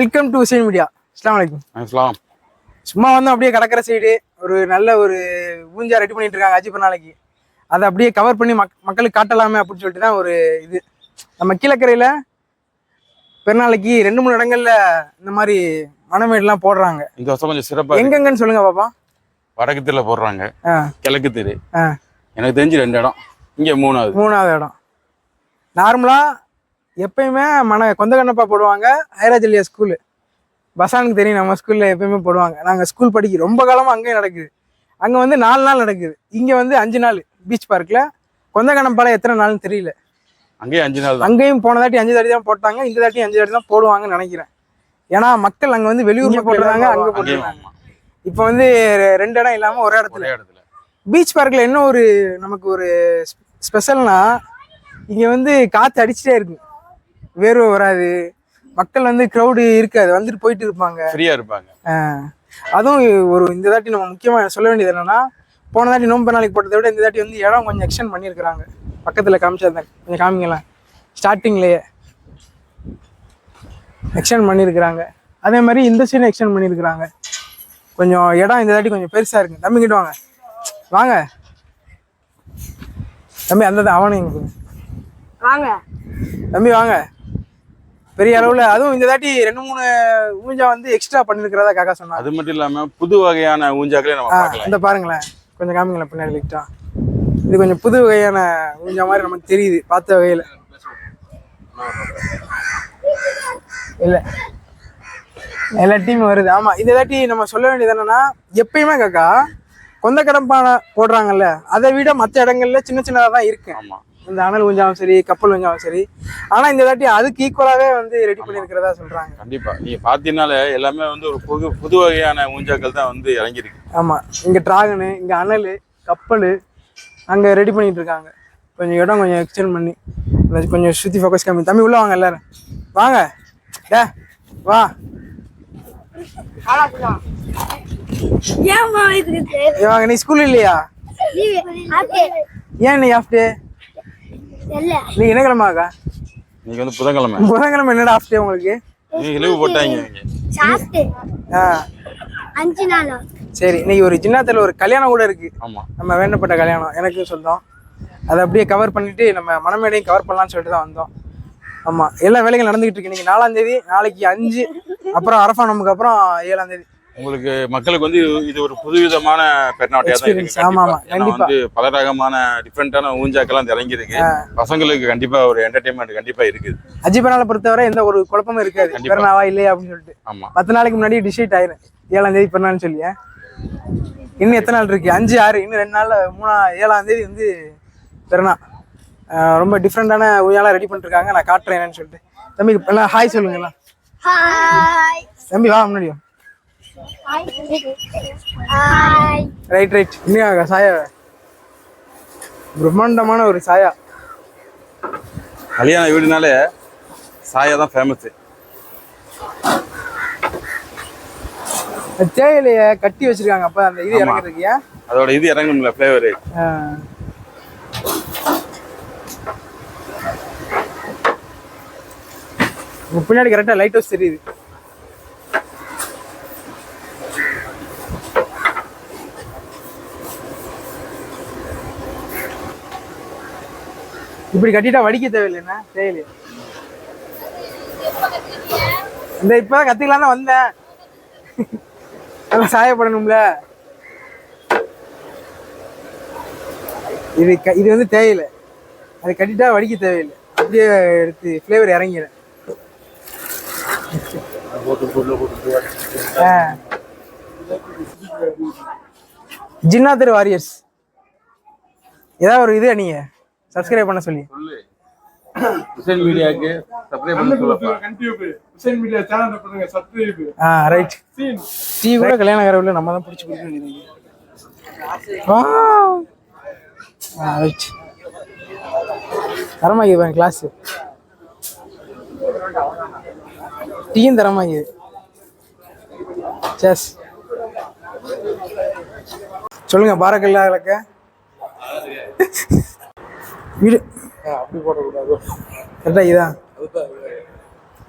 Welcome to Hussain media அஸ்லாம் வலைக்கும் அஸ்லாம் சும்மா வந்து அப்படியே கடற்கரை சைடு ஒரு நல்ல ஒரு ஊஞ்சா ரெடி பண்ணிட்டு இருக்காங்க அஜி நாளைக்கு. அதை அப்படியே கவர் பண்ணி மக் மக்களுக்கு காட்டலாமே அப்படின்னு சொல்லிட்டு தான் ஒரு இது. நம்ம கீழக்கரையில் பெருநாளைக்கு ரெண்டு மூணு இடங்கள்ல இந்த மாதிரி மணமேடுலாம் போடுறாங்க. இந்த வருஷம் கொஞ்சம் சிறப்பா இருக்கு. எங்கெங்கன்னு சொல்லுங்க பாப்பா. வடக்கு தெருல போடுறாங்க. கிழக்கு தெரு. எனக்கு தெரிஞ்சு ரெண்டு இடம். இங்க மூணாவது. மூணாவது இடம். நார்மலாக எப்பயுமே மன கொந்த கண்ணப்பா போடுவாங்க ஹைராஜல்யா ஸ்கூலு பசானுக்கு தெரியும் நம்ம ஸ்கூலில் எப்பயுமே போடுவாங்க. நாங்கள் ஸ்கூல் படிக்க ரொம்ப காலமாக அங்கேயும் நடக்குது. அங்கே வந்து நாலு நாள் நடக்குது. இங்கே வந்து அஞ்சு நாள் பீச் பார்க்கில் கொந்த கண்ணப்பால எத்தனை நாள்னு தெரியல. அங்கேயே அஞ்சு நாள் தான். அங்கேயும் போன தாட்டி அஞ்சு தாட்டி தான் போட்டாங்க. இந்த தாட்டி அஞ்சு தாட்டி தான் போடுவாங்கன்னு நினைக்கிறேன். ஏன்னா மக்கள் அங்கே வந்து வெளியூர்ல போடுறாங்க அங்கே அங்கேயும் ஆமா. இப்போ வந்து ரெண்டு இடம் இல்லாமல் ஒரு இடத்துல. இடத்துல. பீச் பார்க்கில் என்ன ஒரு நமக்கு ஒரு ஸ்பெஷல்னா இங்கே வந்து காற்று அடிச்சுட்டே இருக்கு. வேர்வை வராது. மக்கள் வந்து க்ரௌடு இருக்காது. வந்துட்டு போயிட்டு இருப்பாங்க. ஃப்ரீயா இருப்பாங்க. அதுவும் ஒரு இந்த தாட்டி நம்ம முக்கியமாக சொல்ல வேண்டியது என்னன்னா போன தாட்டி நோம்பு நாளைக்கு போட்டதை விட இந்த தாட்டி வந்து இடம் கொஞ்சம் எக்ஸ்டெண்ட் பண்ணியிருக்கிறாங்க. பக்கத்தில் காமிச்சா கொஞ்சம் காமிங்களேன். ஸ்டார்டிங்லேயே எக்ஸ்டெண்ட் பண்ணியிருக்கிறாங்க. அதே மாதிரி இந்த சைடும் எக்ஸ்டெண்ட் பண்ணியிருக்கிறாங்க. கொஞ்சம் இடம் இந்த தாட்டி கொஞ்சம் பெருசாக இருக்கு. தம்பி கிட்ட வாங்க. வாங்க. தம்பி அந்த அவனும் இங்க கொடுங்க. வாங்க. தம்பி வாங்க. பெரிய அளவில் அதுவும் இந்த தாட்டி ரெண்டு மூணு ஊஞ்சா வந்து எக்ஸ்ட்ரா பண்ணியிருக்கிறதா காக்கா சொன்னாங்க அது மட்டும் இல்லாம புது வகையான ஊஞ்சாக்களே நம்ம பார்க்கலாம். இந்த பாருங்களேன். கொஞ்சம் காமிங்களேன் பின்னாடி லைட்டா இது கொஞ்சம் புது வகையான ஊஞ்சா மாதிரி நமக்கு தெரியுது பார்த்த வகையில். இல்ல. எல்லா டீமும் வருது. ஆமா இந்த தாட்டி நம்ம சொல்ல வேண்டியது என்னன்னா எப்பயுமே காக்கா கொந்த கடம்பானை போடுறாங்கல்ல அதை விட மற்ற இடங்கள்ல சின்ன சின்னதாக தான் இருக்கு. ஆமா. இந்த அனல் ஊஞ்சாவும் சரி கப்பல் ஊஞ்சாவும் சரி. ஆனா இந்த தாட்டி அதுக்கு ஈக்குவலாவே வந்து ரெடி பண்ணியிருக்கிறதா சொல்றாங்க. கண்டிப்பா. நீங்க பாத்தீங்கன்னாலே எல்லாமே வந்து ஒரு புது புது வகையான ஊஞ்சாக்கள் தான் வந்து இறங்கியிருக்கு. ஆமா. இங்க டிராகனு இங்க அனல் கப்பல் அங்க ரெடி பண்ணிட்டு இருக்காங்க கொஞ்சம் இடம் கொஞ்சம் எக்ஸ்டெண்ட் பண்ணி கொஞ்சம் சுத்தி ஃபோக்கஸ் கம்மி. தம்பி உள்ள வாங்க எல்லாரும். வாங்க. டே வா. ஏம்மா இதுக்கு ஏ வாங்க நீ ஸ்கூல் இல்லையா? ஏன் நீ ஆஃப் டே நீ என்ன கிழமாக்கா நீங்க வந்து புதன்கிழமை. புதன்கிழமை என்னடா ஆஃப் டே உங்களுக்கு? லீவு போட்டாங்க. சாப்பிட்டு. ஆ. அஞ்சு நாள்? சரி இன்னைக்கு ஒரு சின்னத்தில் ஒரு கல்யாணம் கூட இருக்கு. ஆமா. நம்ம வேண்டப்பட்ட கல்யாணம் எனக்கு சொந்தம் அதை அப்படியே கவர் பண்ணிட்டு நம்ம மனமேடையும் கவர் பண்ணலாம்னு சொல்லிட்டு தான் வந்தோம். ஆமா எல்லா வேலைகள் நடந்துகிட்டு இருக்கு. இன்னைக்கு நாலாம் தேதி நாளைக்கு அஞ்சு அப்புறம் அரஃபா நமக்கு அப்புறம் ஏழாம் தேதி. உங்களுக்கு மக்களுக்கு வந்து இது- ஒரு புதுவிதமான பெருநாட்டையா தான் இருக்கு Experience. ஆமா, ஆமா, கண்டிப்பா. ஏன்னா கண்டிப்பா. வந்து பல ரகமான டிஃப்ரெண்டான ஊஞ்சாக்கெல்லாம் இறங்கி இருக்கு பசங்களுக்கு கண்டிப்பா ஒரு என்டர்டைன்மெண்ட் கண்டிப்பா இருக்குது. அஜிபனால பொறுத்தவரை எந்த ஒரு குழப்பமும் இருக்காது. பெருநாவா இல்லையா அப்படின்னு சொல்லிட்டு. ஆமா. பத்து நாளைக்கு முன்னாடி டிசைட் ஆயிரும். ஏழாம் தேதி பெருநாள்னு சொல்லி? இன்னும் எத்தனை நாள் இருக்கு? அஞ்சு ஆறு இன்னும் ரெண்டு நாள்ல மூணா ஏழாம் தேதி வந்து பெருநா ரொம்ப டிஃப்ரெண்டான ஊயெல்லாம் ரெடி பண்ணிருக்காங்க நான் காட்டுறேன் என்னன்னு சொல்லிட்டு. தம்பி ஹாய் சொல்லுங்கண்ணா. ஹாய் தம்பி வா முன்னாடி வா ஹாய் ரைட் ரைட் இன்னும் சாயா. பிரம்மாண்டமான ஒரு சாயா. கல்யாண வீடுனாலே சாயா தான் ஃபேமஸ் தேயிலைய கட்டி வச்சிருக்காங்க அப்ப அந்த இது. இறங்குறதுக்கு ஏன்? அதோட இது இறங்கும்ல ஃப்ளேவர் பின்னாடி கரெக்டா லைட் ஹவுஸ் தெரியுது. இப்படி கட்டிட்டா வடிக்க தேவையில்லைண்ணா தேவையில்லை. இந்த இப்போ கத்துக்கலாம் தான் வந்தேன். நல்லா சாயப்படணும்ல. இது க இது வந்து தேவையில்லை. அது கட்டிட்டா வடிக்க தேவையில்லை. அப்படியே எடுத்து ஃப்ளேவர் இறங்கிடும் ஆ. ஜின்னாத்திரு வாரியர்ஸ் ஏதாவது ஒரு இது அணிங்க. சப்ஸ்கிரைப் பண்ண சொல்லி. சோஷியல் மீடியாக்கு சப்ஸ்கிரைப் பண்ண சொல்லப்பா. ஆ ரைட் டீ கூட கல்யாண கரவில் நம்ம தான் பிடிச்சி குடிக்க வேண்டியது ஆ ரைட் தரமாகி பாருங்க கிளாஸ் டீயும் தரமாகி சேஸ் சொல்லுங்க பாரக்கல்லா இலக்க வீடு. அப்படி போடக்கூடாது. கரெக்டாக இதான்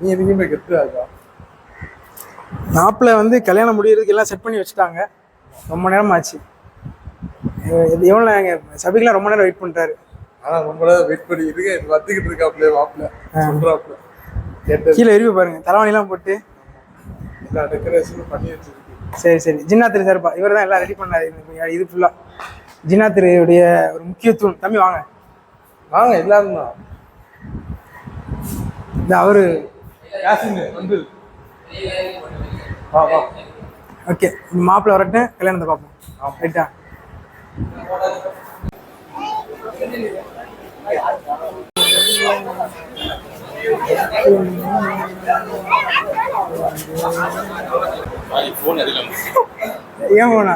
நீ எதுக்குமே ஆகா மாப்பிள்ளை வந்து கல்யாணம் முடியறதுக்கு எல்லாம் செட் பண்ணி வச்சுட்டாங்க. ரொம்ப நேரம் ஆச்சு. எவ்வளோ நேரம் சபைக்கெல்லாம் ரொம்ப நேரம் வெயிட் பண்ணிட்டாரு. ஆனா ரொம்ப நேரம் வெயிட் பண்ணி இருக்கு வந்துகிட்டு இருக்காப்ல மாப்பிள்ள. சொல்றாப்ல கேட்டு கீழே விரும்பி பாருங்க. தலைவாணிலாம் போட்டு. எல்லா டெக்கரேஷனும் பண்ணி வச்சிருக்கு சரி சரி. ஜின்னாத்திரி சார்பா இவர் தான் எல்லாம் ரெடி பண்ணாரு. இது ஃபுல்லாக ஜின்னாத்திரியுடைய ஒரு முக்கியத்துவம். தம்பி வாங்க. வாங்க எல்லாரும் தான் இந்த அவரு வந்து வா வா. ஓகே மாப்பிள்ளை வரட்டும் கல்யாணத்தை பார்ப்போம். ரைட்டா ஏன் போனா?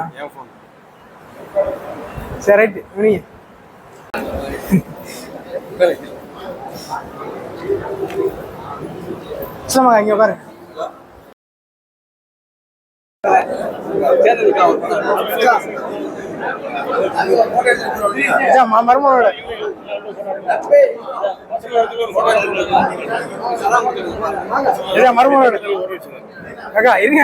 சரி ரைட்டு நீங்க சொல்லுங்க உட்காரு மருமகளோட மருமகளோட அக்கா இருங்க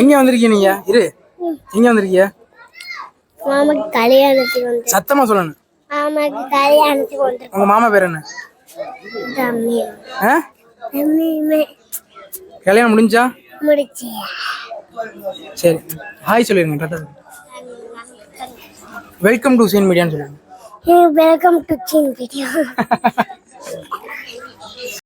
எங்க வந்திருக்கீங்க நீங்க? இரு. எங்க வந்திருக்கீங்க? மாமாக்கு கல்யாணத்துக்கு வந்து சத்தமா சொல்லணும். மாமாக்கு கல்யாணத்துக்கு வந்து உங்க மாமா பேர் என்ன? கல்யாணம் முடிஞ்சா? முடிச்சு. சரி. ஹாய் சொல்லிருங்க வெல்கம் டு சீன் மீடியான்னு சொல்லுங்க வெல்கம் டு சின் வீடியோ